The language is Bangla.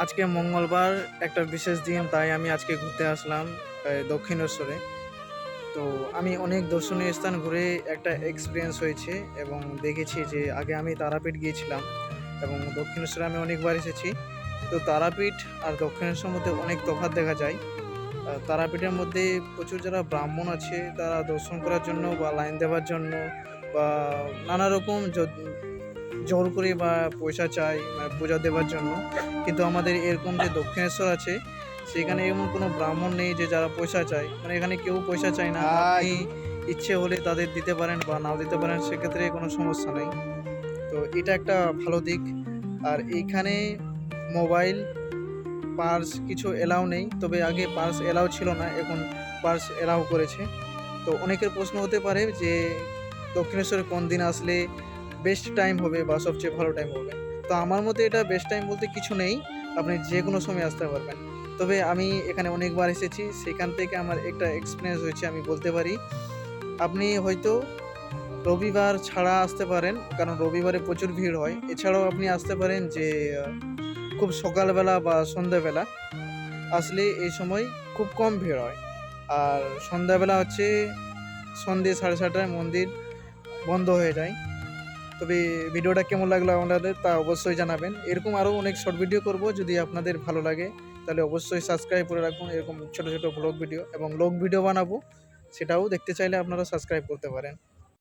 আজকে মঙ্গলবার, একটা বিশেষ দিন, তাই আমি আজকে ঘুরতে আসলাম দক্ষিণেশ্বরে। তো আমি অনেক দর্শনীয় স্থান ঘুরে একটা এক্সপিরিয়েন্স হয়েছে এবং দেখেছি যে আগে আমি তারাপীঠ গিয়েছিলাম এবং দক্ষিণেশ্বরে আমি অনেকবার এসেছি। তো তারাপীঠ আর দক্ষিণেশ্বর মধ্যে অনেক তফাৎ দেখা যায়। তারাপীঠের মধ্যে প্রচুর যারা ব্রাহ্মণ আছে, তারা দর্শন করার জন্য বা লাইন দেওয়ার জন্য বা নানা রকম জোর করে বা পয়সা চাই মানে পূজা দেওয়ার জন্য কিন্তু আমাদের এরকম যে দক্ষিণেশ্বর আছে সেখানে এমন কোনো ব্রাহ্মণ নেই যে যারা পয়সা চায়। মানে এখানে কেউ পয়সা চায় না। আপনি ইচ্ছে হলে তাদের দিতে পারেন বা নাও দিতে পারেন সেক্ষেত্রে কোনো সমস্যা নেই। তো এটা একটা ভালো দিক। আর এইখানে মোবাইল পার্স কিছু এলাও নেই তবে আগে পার্স এলাও ছিল না এখন পার্স এলাও করেছে। তো অনেকের প্রশ্ন হতে পারে যে দক্ষিণেশ্বরে কোন দিন আসলে বেস্ট টাইম হবে বা সবচেয়ে ভালো টাইম হবে। তো আমার মতে এটা বেস্ট টাইম বলতে কিছু নেই, আপনি যে কোনো সময় আসতে পারবেন। তবে আমি এখানে অনেকবার এসেছি, সেখান থেকে আমার একটা এক্সপিরিয়েন্স হয়েছে, আমি বলতে পারি। আপনি হয়তো রবিবার ছাড়া আসতে পারেন, কারণ রবিবারে প্রচুর ভিড় হয়। এছাড়াও আপনি আসতে পারেন যে খুব সকালবেলা বা সন্ধ্যাবেলা। আসলে এই সময় খুব কম ভিড় হয়। আর সন্ধ্যাবেলা হচ্ছে সন্ধ্যে সাড়ে ছটায় মন্দির বন্ধ হয়ে যায়। তবে ভিডিওটা কেমন লাগল আপনাদের তা অবশ্যই জানাবেন। এরকম আরও অনেক শর্ট ভিডিও করব যদি আপনাদের ভালো লাগে, তাহলে অবশ্যই সাবস্ক্রাইব করে রাখুন এরকম ছোটো ছোটো ব্লগ ভিডিও এবং লগ ভিডিও বানাবো, সেটাও দেখতে চাইলে আপনারা সাবস্ক্রাইব করতে পারেন।